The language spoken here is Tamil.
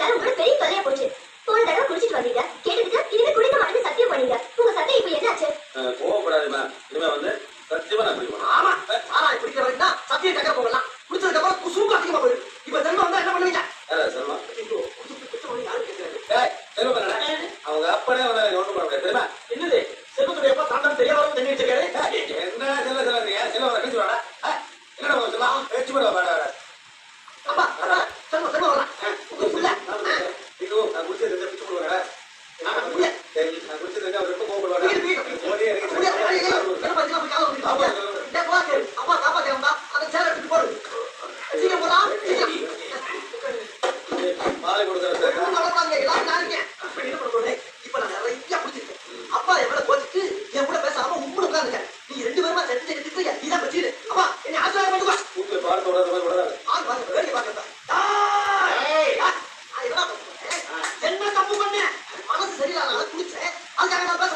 வந்தாலும் உங்களோட பெரிய தொல்லையா போச்சு. போன தடவை குடிச்சிட்டு வந்தீங்க. கேட்டதுக்கு இனிமே குடிக்க மாட்டேன்னு சத்தியம் பண்ணீங்க. உங்க சத்தியம் இப்போ என்னாச்சு? அஹ் கோவப்படாதீம்மா இனிமே வந்து சத்தியமா நான் குடிக்க ஆமா. சாராயம் குடிக்கிற வரைக்கும் தான் சத்தியம் டக்கர் போகலாம் குடிச்சதுக்கு அப்புறம் குசும்பு அதிகமா போயிடும். இப்ப ஜென்மம் வந்தா என்ன பண்ணுவீங்க? செல்வா செல்வம் அவங்க அப்பனே உன்னை ஒன்றும் பண்ண முடியாது. தெரியுமா? என்னது? செல்வத்துடைய அப்பா தாண்டம் தெரியாதவங்க தண்ணி வச்சிருக்காரு என்ன செல்வ செல்வீங்க செல்வம் வர கழிச்சு வாடா. அஹ், என்னடா செல்வம்? வச்சு போடுவா வாடா வாடா அப்பா அதான், செல்வம் செல்வம் வரலாம் உங்க பிள்ளை ஐயோ நான் குடிச்சது இந்த பிச்சு புள்ள. சரி நான் அவர் கோவப்படுவாங்க. மோடி எனக்கு. அப்பா காப்பாத்தே வந்தா அந்த சேலை எடுத்துட்டு போடு சீக்கிரம் போடா மாலை கொடுக்குறேன் சார் ஒண்ணும் கவலைப்படாதீங்க, எல்லாரும் நான் இருக்கேன். இப்ப என்ன நான் நிறைய குடிச்சிருக்கேன். அப்பா மேல கோச்சிட்டு, என் கூட பேசாம உம்முன்னு உட்கார்ந்துருக்க. நீங்க ரெண்டு பேருமா செத்து திட்டுறீங்க. நீதான் வச்சுக்கிடு. அப்பா, என்னை. வீட்டுல மாதிரி விடாத ஆள் பாருங்க, பார்க்கறதா. டேய், ஆ, நான் என்னடா பண்றேன்? என்ன தப்பு பண்ணேன்? மனசு சரியில்லாத குடிச்சேன். அதுக்காக நான் பேச